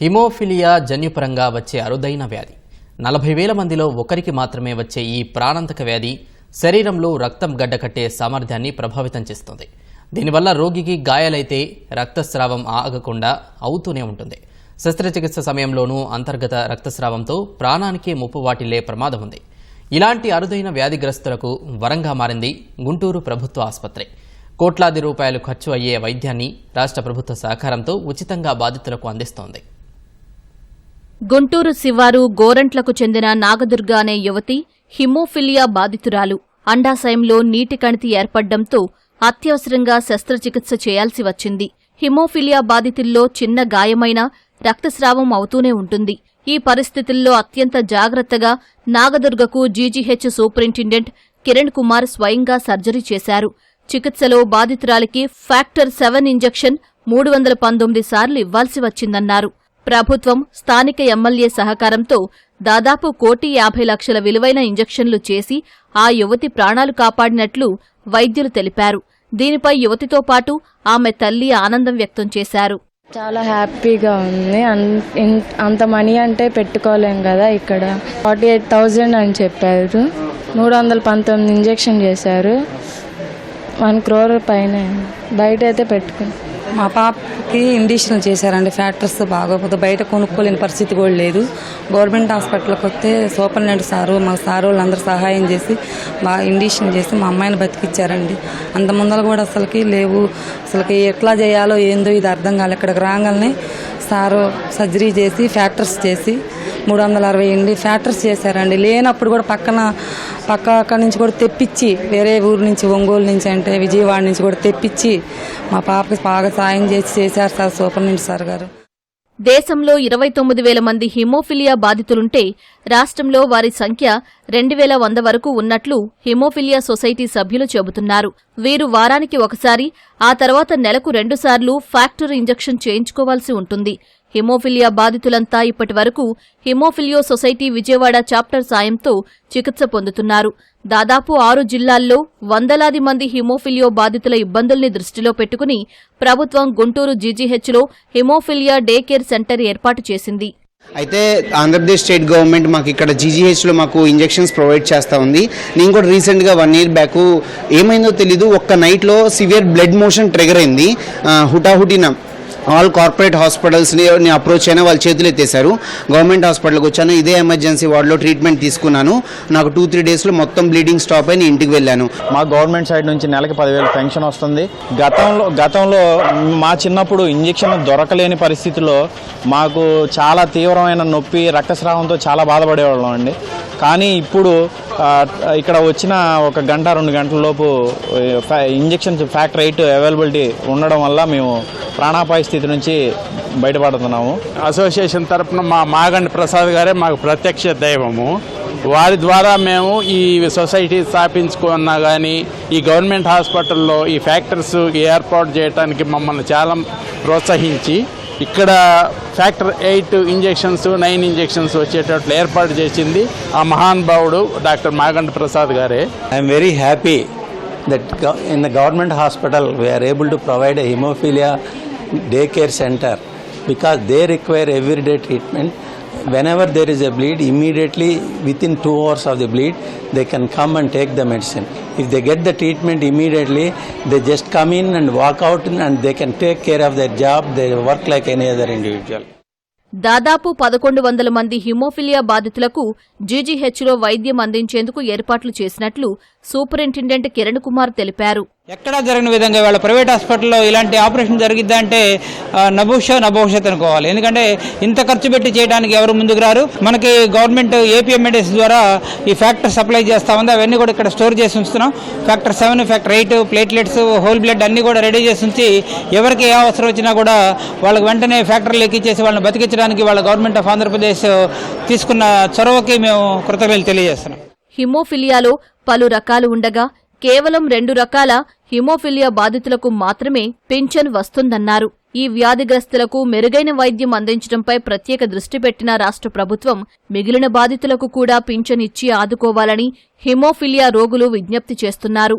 Haemophilia జన్యుపరంగా వచ్చే అరుదైన వ్యాధి. నలభై వేల మందిలో ఒకరికి మాత్రమే వచ్చే ఈ ప్రాణాంతక వ్యాధి శరీరంలో రక్తం గడ్డకట్టే సామర్థ్యాన్ని ప్రభావితం చేస్తుంది. దీనివల్ల రోగికి గాయాలైతే రక్తస్రావం ఆగకుండా అవుతూనే ఉంటుంది. శస్త్రచికిత్స సమయంలోనూ అంతర్గత రక్తస్రావంతో ప్రాణానికే ముప్పు వాటిల్లే ప్రమాదం ఉంది. ఇలాంటి అరుదైన వ్యాధిగ్రస్తులకు వరంగా మారింది గుంటూరు ప్రభుత్వ ఆసుపత్రి. కోట్లాది రూపాయలు ఖర్చు అయ్యే వైద్యాన్ని రాష్ట్ర ప్రభుత్వ సహకారంతో ఉచితంగా బాధితులకు అందిస్తోంది. గుంటూరు శివారు గోరంట్లకు చెందిన నాగదుర్గ అనే యువతి హిమోఫిలియా బాధితురాలు. అండాశయంలో నీటి కణితి ఏర్పడ్డంతో అత్యవసరంగా శస్త్రచికిత్స చేయాల్సి వచ్చింది. హిమోఫిలియా బాధితుల్లో చిన్న గాయమైన రక్తస్రావం అవుతూనే ఉంటుంది. ఈ పరిస్థితుల్లో అత్యంత జాగ్రత్తగా నాగదుర్గకు జీజీహెచ్ సూపరింటెండెంట్ కిరణ్ కుమార్ స్వయంగా సర్జరీ చేశారు. చికిత్సలో బాధితురాలికి ఫ్యాక్టర్ సెవెన్ ఇంజెక్షన్ మూడు వందల పంతొమ్మిది సార్లు ఇవ్వాల్సి వచ్చిందన్నారు. ప్రభుత్వం స్థానిక ఎమ్మెల్యే సహకారంతో దాదాపు కోటి యాభై లక్షల విలువైన ఇంజెక్షన్లు చేసి ఆ యువతి ప్రాణాలు కాపాడినట్లు వైద్యులు తెలిపారు. దీనిపై యువతితో పాటు ఆమె తల్లి ఆనందం వ్యక్తం చేశారు. చాలా హ్యాపీగా ఉంది. అన్- అంత మనీ అంటే పెట్టుకోలేం కదా ఇక్కడ. ఫార్టీ ఎయిట్ థౌజండ్ అని చెప్పారు. మూడు వందల పంతొమ్మిది ఇంజెక్షన్ చేశారు. వన్ క్రోర్ పైన. బయట అయితే పెట్టుకుని మా పాపకి ఇండిషన్ చేశారండి ఫ్యాక్టర్స్ బాగోకపోతే బయట కొనుక్కోలేని పరిస్థితి కూడా లేదు. గవర్నమెంట్ హాస్పిటల్కి వస్తే సూపరింటెండెంట్ సారు మా సారు వాళ్ళందరూ సహాయం చేసి బాగా ఇండిషన్ చేసి మా అమ్మాయిని బతికిచ్చారండి. అంత ముందర కూడా అసలుకి లేవు. అసలుకి ఎట్లా చేయాలో ఏందో ఇది అర్థం కాలేదు ఇక్కడికి రాగానే సారు సర్జరీ చేసి ఫ్యాక్టర్స్ చేసి మూడు వందల అరవై ఎనిమిది ఫ్యాక్టర్స్ చేశారండి. లేనప్పుడు కూడా పక్కన పక్క అక్కడి నుంచి కూడా తెప్పించి వేరే ఊరు నుంచి ఒంగోలు నుంచి అంటే విజయవాడ నుంచి కూడా తెప్పించి మా పాపకి బాగా సాయం చేసి చేశారు సార్ సూపరింటెండెంట్ సార్ గారు. దేశంలో ఇరవై తొమ్మిది వేల మంది హిమోఫిలియా బాధితులుంటే రాష్ట్రంలో వారి సంఖ్య రెండు వేల వంద వరకు ఉన్నట్లు హిమోఫిలియా సొసైటీ సభ్యులు చెబుతున్నారు. వీరు వారానికి ఒకసారి ఆ తర్వాత నెలకు రెండుసార్లు ఫ్యాక్టర్ ఇంజెక్షన్ చేయించుకోవాల్సి ఉంటుంది. హిమోఫిలియా బాధితులంతా ఇప్పటి వరకు హిమోఫిలియో సొసైటీ విజయవాడ చాప్టర్ సాయంతో చికిత్స పొందుతున్నారు. దాదాపు ఆరు జిల్లాల్లో వందలాది మంది హిమోఫిలియో బాధితుల ఇబ్బందుల్ని దృష్టిలో పెట్టుకుని ప్రభుత్వం గుంటూరు జీజీహెచ్లో హిమోఫిలియా డే కేర్ సెంటర్ ఏర్పాటు చేసింది. అయితే ఆంధ్రప్రదేశ్ స్టేట్ గవర్నమెంట్ మాకు ఇక్కడ జీజీహెచ్లో మాకు ఇంజెక్షన్స్ ప్రొవైడ్ చేస్తూ ఉంది. నేను కూడా రీసెంట్గా వన్ ఇయర్ బ్యాక్ ఏమైందో తెలీదు. ఒక్క నైట్లో సివియర్ బ్లడ్ మోషన్ ట్రిగర్ అయింది. హుటాహుటిన ఆల్ కార్పొరేట్ హాస్పిటల్స్ని అప్రోచ్ అయినా వాళ్ళ చేతులు ఎత్తేశారు. గవర్నమెంట్ హాస్పిటల్కి వచ్చాను. ఇదే ఎమర్జెన్సీ వార్డులో ట్రీట్మెంట్ తీసుకున్నాను. నాకు టూ త్రీ డేస్లో మొత్తం బ్లీడింగ్ స్టాప్ అయి ఇంటికి వెళ్ళాను. మా గవర్నమెంట్ సైడ్ నుంచి నెలకి పదివేలు పెన్షన్ వస్తుంది. గతంలో గతంలో మా చిన్నప్పుడు ఇంజెక్షన్ దొరకలేని పరిస్థితిలో మాకు చాలా తీవ్రమైన నొప్పి రక్తస్రావంతో చాలా బాధపడేవాళ్ళం అండి. కానీ ఇప్పుడు ఇక్కడ వచ్చిన ఒక గంట రెండు గంటల లోపు ఇంజక్షన్స్ ఫ్యాక్ట్ రైట్ అవైలబిలిటీ ఉండడం వల్ల మేము ప్రాణాపాయ స్థితి నుంచి బయటపడుతున్నాము. అసోసియేషన్ తరపున మా మాగండి ప్రసాద్ గారే మాకు ప్రత్యక్ష దైవము. వారి ద్వారా మేము ఈ సొసైటీ స్థాపించుకున్నా కానీ ఈ గవర్నమెంట్ హాస్పిటల్లో ఈ ఫ్యాక్టరీస్ ఏర్పాటు చేయడానికి మమ్మల్ని చాలా ప్రోత్సహించి ఇక్కడ factor eight injections nine injections వచ్చేటట్లు ఏర్పాటు చేసింది ఆ మహాన్ భావుడు డాక్టర్ మాగంట ప్రసాద్ గారే. I'm very happy that in the government hospital we're able to provide a hemophilia day care centre because they require everyday treatment Whenever there is a bleed, immediately within two hours of the bleed, they can come and take the medicine. If they get the treatment immediately, they just come in and walk out and they can take care of their job. They work like any other individual. దాదాపు పదకొండు వందల మంది haemophilia బాధితులకు జీజీహెచ్లో వైద్యం అందించేందుకు ఏర్పాట్లు చేసినట్లు superintendent Kiran Kumar తెలిపారు ఎక్కడా జరిగిన విధంగా వాళ్ళ ప్రైవేట్ హాస్పిటల్లో ఇలాంటి ఆపరేషన్ జరిగిద్దా అంటే ఆ, నభూష నభవిష్యత్ అనుకోవాలి. ఎందుకంటే ఇంత ఖర్చు పెట్టి చేయడానికి ఎవరు ముందుకు రారు. మనకి గవర్నమెంట్ ఏపీఎంఎడిఎస్ ద్వారా ఈ ఫ్యాక్టర్ సప్లై చేస్తా ఉంది. అవన్నీ కూడా ఇక్కడ స్టోర్ చేసి ఉంచుతున్నాం. Factor seven factor eight platelets whole blood అన్ని కూడా రెడీ చేసి ఉంచి ఎవరికి ఏ అవసరం వచ్చినా కూడా వాళ్ళకి వెంటనే ఫ్యాక్టరీలు ఎక్కించేసి వాళ్ళని బతికించడానికి వాళ్ళ గవర్నమెంట్ ఆఫ్ ఆంధ్రప్రదేశ్ తీసుకున్న చొరవకి మేము కృతజ్ఞతలు తెలియజేస్తున్నాం. హిమోఫిలియాలో పలు రకాలు ఉండగా కేవలం రెండు రకాల హిమోఫిలియా బాధితులకు మాత్రమే పింఛన్ వస్తుందన్నారు. ఈ వ్యాధిగ్రస్తులకు మెరుగైన వైద్యం అందించడంపై ప్రత్యేక దృష్టి పెట్టిన రాష్ట్ర ప్రభుత్వం మిగిలిన బాధితులకు కూడా పింఛన్ ఇచ్చి ఆదుకోవాలని హిమోఫిలియా రోగులు విజ్ఞప్తి చేస్తున్నారు.